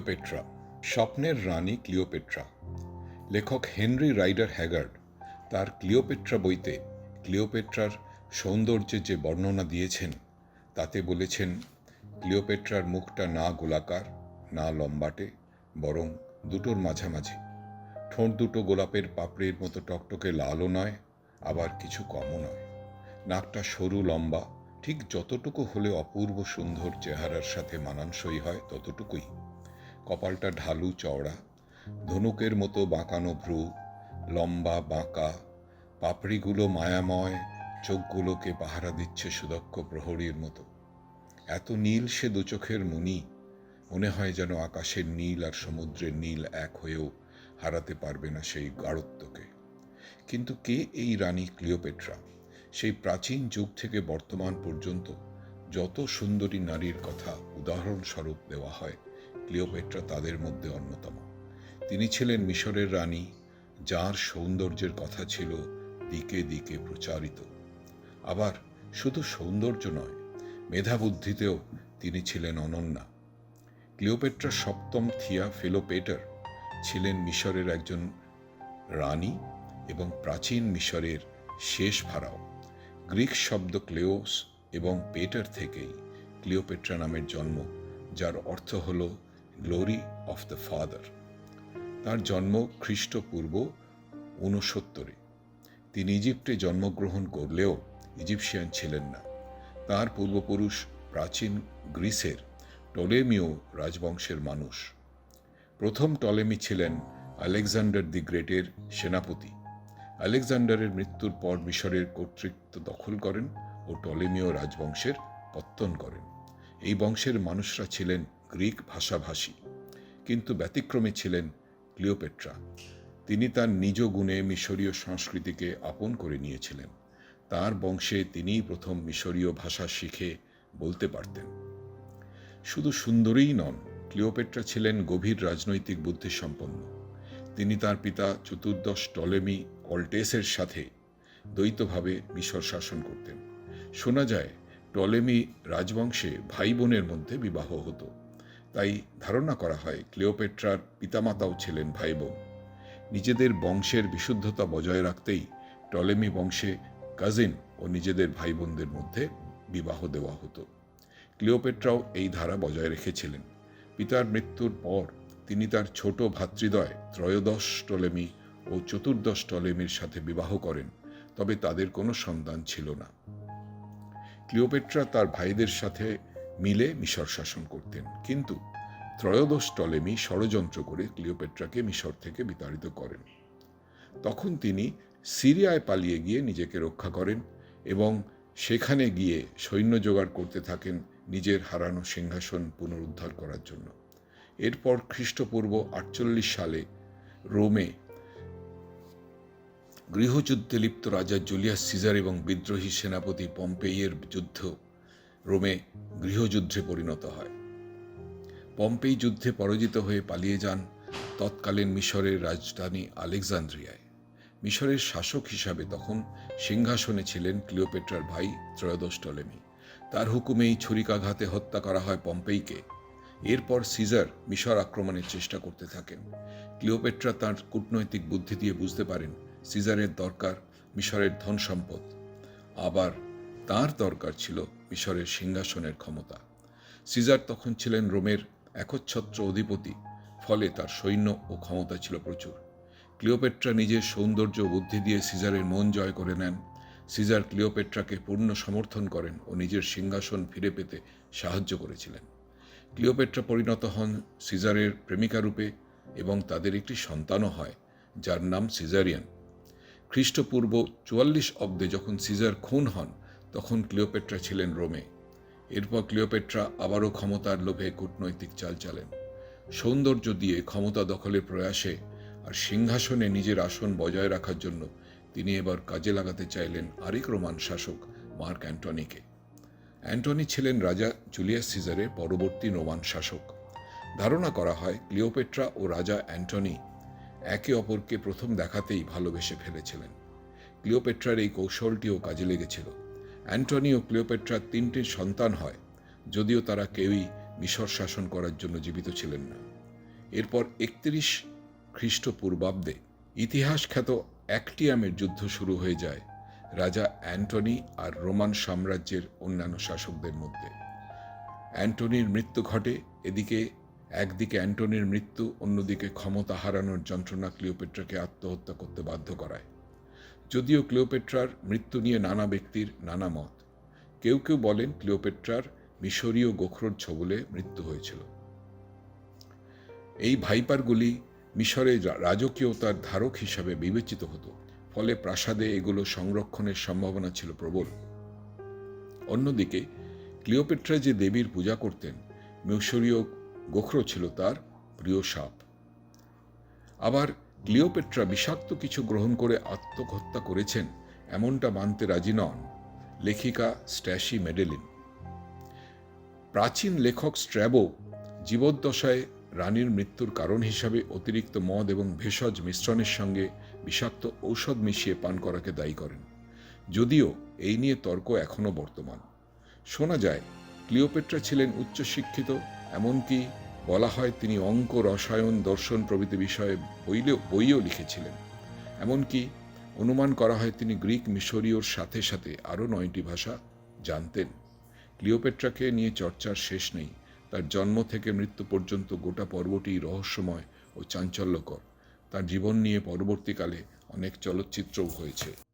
Cleopatra, স্বপ্নের রানী Cleopatra. লেখক হেনরি রাইডার হ্যাগার্ড তার ক্লিওপেট্রা বইতে ক্লিওপেট্রার সৌন্দর্যের যে বর্ণনা দিয়েছেন, তাতে বলেছেন, ক্লিওপেট্রার মুখটা না গোলাকার, না লম্বাটে, বরং দুটোর মাঝামাঝি। ঠোঁট দুটো গোলাপের পাপড়ির মতো টকটকে লালও নয়, আবার কিছু কমও নয়। নাকটা সরু লম্বা, ঠিক যতটুকু হলে অপূর্ব সুন্দর চেহারার সাথে মানানসই হয় ততটুকুই। কপালটা ঢালু চওড়া, ধনুকের মতো বাঁকানো ভ্রু, লম্বা বাঁকা, পাপড়িগুলো মায়াময়, চোখগুলোকে পাহারা দিচ্ছে সুদক্ষ প্রহরীর মতো। এত নীল সে দুচোখের মুনি, মনে হয় যেন আকাশের নীল আর সমুদ্রের নীল এক হয়েও হারাতে পারবে না সেই গাঢ়ত্বকে। কিন্তু কে এই রানী ক্লিওপেট্রা? সেই প্রাচীন যুগ থেকে বর্তমান পর্যন্ত যত সুন্দরী নারীর কথা উদাহরণস্বরূপ দেওয়া হয় ক্লিওপেট্রা তাদের মধ্যে অন্যতম। তিনি ছিলেন মিশরের রানী, যার সৌন্দর্যের কথা ছিল দিকে দিকে প্রচারিত। আবার শুধু সৌন্দর্য নয়, মেধাবুদ্ধিতেও তিনি ছিলেন অনন্যা। ক্লিওপেট্রা সপ্তম থিয়া ফিলোপেটার ছিলেন মিশরের একজন রানী এবং প্রাচীন মিশরের শেষ ভাড়াও গ্রিক শব্দ ক্লেওস এবং পেটার থেকেই ক্লিওপেট্রা নামের জন্ম, যার অর্থ হল গ্লোরি অফ দ্য ফাদার তার জন্ম খ্রিস্টপূর্ব ঊনসত্তরে। তিনি ইজিপ্টে জন্মগ্রহণ করলেও ইজিপশিয়ান ছিলেন না। তার পূর্বপুরুষ প্রাচীন গ্রিসের টলেমিও রাজবংশের মানুষ। প্রথম টলেমি ছিলেন আলেকজান্ডার দি গ্রেটের সেনাপতি। আলেকজান্ডারের মৃত্যুর পর মিশরের কর্তৃত্ব দখল করেন ও টলেমিও রাজবংশের পত্তন করেন। এই বংশের মানুষরা ছিলেন গ্রিক ভাষাভাষী, কিন্তু ব্যতিক্রমে ছিলেন ক্লিওপেট্রা। তিনি তার নিজ গুণে মিশরীয় সংস্কৃতিকে আপন করে নিয়েছিলেন। তার বংশে তিনিই প্রথম মিশরীয় ভাষা শিখে বলতে পারতেন। শুধু সুন্দরীই নন, ক্লিওপেট্রা ছিলেন গভীর রাজনৈতিক বুদ্ধিসম্পন্ন। তিনি তার পিতা চতুর্দশ টলেমি অল্টেসের সাথে দ্বৈতভাবে মিশর শাসন করতেন। শোনা যায় টলেমি রাজবংশে ভাই বোনের মধ্যে বিবাহ হতো। তাই ধারণা করা হয় ক্লিওপেট্রার পিতামাতাও ছিলেন ভাই বোন নিজেদের বংশের বিশুদ্ধতা বজায় রাখতেই টলেমি বংশে কাজিন ও নিজেদের ভাই বোনদের মধ্যে বিবাহ দেওয়া হতো। ক্লিওপেট্রাও এই ধারা বজায় রেখেছিলেন। পিতার মৃত্যুর পর তিনি তার ছোট ভাতৃদ্বয় ত্রয়োদশ টলেমি ও চতুর্দশ টলেমির সাথে বিবাহ করেন, তবে তাদের কোনো সন্তান ছিল না। ক্লিওপেট্রা তার ভাইদের সাথে মিলে মিশর শাসন করতেন। কিন্তু ত্রয়োদশ টলেমি ষড়যন্ত্র করে ক্লিওপেট্রাকে মিশর থেকে বিতাড়িত করেন। তখন তিনি সিরিয়ায় পালিয়ে গিয়ে নিজেকে রক্ষা করেন এবং সেখানে গিয়ে সৈন্য জোগাড় করতে থাকেন নিজের হারানো সিংহাসন পুনরুদ্ধার করার জন্য। এরপর খ্রিস্টপূর্ব আটচল্লিশ সালে রোমে গৃহযুদ্ধে লিপ্ত রাজা জুলিয়াস সিজার এবং বিদ্রোহী সেনাপতি পম্পেইয়ের যুদ্ধ রোমে গৃহযুদ্ধে পরিণত হয়। পম্পেই যুদ্ধে পরাজিত হয়ে পালিয়ে যান তৎকালীন মিশরের রাজধানী আলেকজান্দ্রিয়ায়। মিশরের শাসক হিসাবে তখন সিংহাসনে ছিলেন ক্লিওপেট্রার ভাই ত্রয়োদশ টলেমি তার হুকুমেই ছুরিকাঘাতে হত্যা করা হয় পম্পেইকে। এরপর সিজার মিশর আক্রমণের চেষ্টা করতে থাকেন। ক্লিওপেট্রা তার কূটনৈতিক বুদ্ধি দিয়ে বুঝতে পারেন সিজারের দরকার মিশরের ধন সম্পদ। আবার তার দরকার ছিল মিশরের সিংহাসনের ক্ষমতা। সিজার তখন ছিলেন রোমের একচ্ছত্র অধিপতি, ফলে তার সৈন্য ও ক্ষমতা ছিল প্রচুর। ক্লিওপেট্রা নিজের সৌন্দর্য বুদ্ধি দিয়ে সিজারের মন জয় করে নেন। সিজার ক্লিওপেট্রাকে পূর্ণ সমর্থন করেন ও নিজের সিংহাসন ফিরে পেতে সাহায্য করেছিলেন। ক্লিওপেট্রা পরিণত হন সিজারের প্রেমিকা রূপে এবং তাদের একটি সন্তানও হয়, যার নাম সিজারিয়ান। খ্রিস্টপূর্ব চুয়াল্লিশ অব্দে যখন সিজার খুন হন, তখন ক্লিওপেট্রা ছিলেন রোমে। এরপর ক্লিওপেট্রা আবারও ক্ষমতার লোভে কূটনৈতিক চাল চালেন। সৌন্দর্য দিয়ে ক্ষমতা দখলের প্রয়াসে আর সিংহাসনে নিজের আসন বজায় রাখার জন্য তিনি এবার কাজে লাগাতে চাইলেন আরেক রোমান শাসক, মার্ক অ্যান্টনিকে। অ্যান্টনি ছিলেন রাজা জুলিয়াস সিজারের পরবর্তী রোমান শাসক। ধারণা করা হয় ক্লিওপেট্রা ও রাজা অ্যান্টনি একে অপরকে প্রথম দেখাতেই ভালোবেসে ফেলেছিলেন। ক্লিওপেট্রার এই কৌশলটিও কাজে লেগেছিল। অ্যান্টনি ও ক্লিওপেট্রার তিনটি সন্তান হয়, যদিও তারা কেউই মিশর শাসন করার জন্য জীবিত ছিলেন না। এরপর একত্রিশ খ্রিস্টপূর্বাব্দে ইতিহাস খ্যাত অ্যাক্টিয়ামের যুদ্ধ শুরু হয়ে যায় রাজা অ্যান্টনি আর রোমান সাম্রাজ্যের অন্যান্য শাসকদের মধ্যে। অ্যান্টনির মৃত্যু ঘটে এদিকে একদিকে অ্যান্টনির মৃত্যু, অন্যদিকে ক্ষমতা হারানোর যন্ত্রণা ক্লিওপেট্রাকে আত্মহত্যা করতে বাধ্য করায়। যদিও ক্লিওপেট্রার মৃত্যু নিয়ে নানা ব্যক্তির নানা মত। কেউ কেউ বলেন ক্লিওপেট্রার মিশরীয় গোখরোর ছবলে মৃত্যু হয়েছিল। এই ভাইপারগুলি মিশরে রাজকীয়তার ধারক হিসাবে বিবেচিত হতো, ফলে প্রাসাদে এগুলো সংরক্ষণের সম্ভাবনা ছিল প্রবল। অন্যদিকে ক্লিওপেট্রা যে দেবীর পূজা করতেন, মিশরীয় গোখরো ছিল তার প্রিয় সাপ। আবার ক্লিওপেট্রা বিষাক্ত কিছু গ্রহণ করে আত্মহত্যা করেছেন, এমনটা মানতে রাজি নন লেখিকা স্ট্যাশি মেডেলিন। প্রাচীন লেখক স্ট্র্যাবো জীবদ্দশায় রানীর মৃত্যুর কারণ হিসাবে অতিরিক্ত মদ এবং ভেষজ মিশ্রণের সঙ্গে বিষাক্ত ঔষধ মিশিয়ে পান করাকে দায়ী করেন। যদিও এই নিয়ে তর্ক এখনও বর্তমান। শোনা যায়, ক্লিওপেট্রা ছিলেন উচ্চশিক্ষিত এমনকি বলা হয় তিনি অঙ্ক, রসায়ন, দর্শন প্রভৃতি বিষয়ে বইলেও, বইও লিখেছিলেন। এমনকি অনুমান করা হয় তিনি গ্রিক মিশরীয়র সাথে সাথে আরও নয়টি ভাষা জানতেন। ক্লিওপেট্রাকে নিয়ে চর্চার শেষ নেই। তার জন্ম থেকে মৃত্যু পর্যন্ত গোটা পর্বটি রহস্যময় ও চাঞ্চল্যকর। তার জীবন নিয়ে পরবর্তীকালে অনেক চলচ্চিত্রও হয়েছে।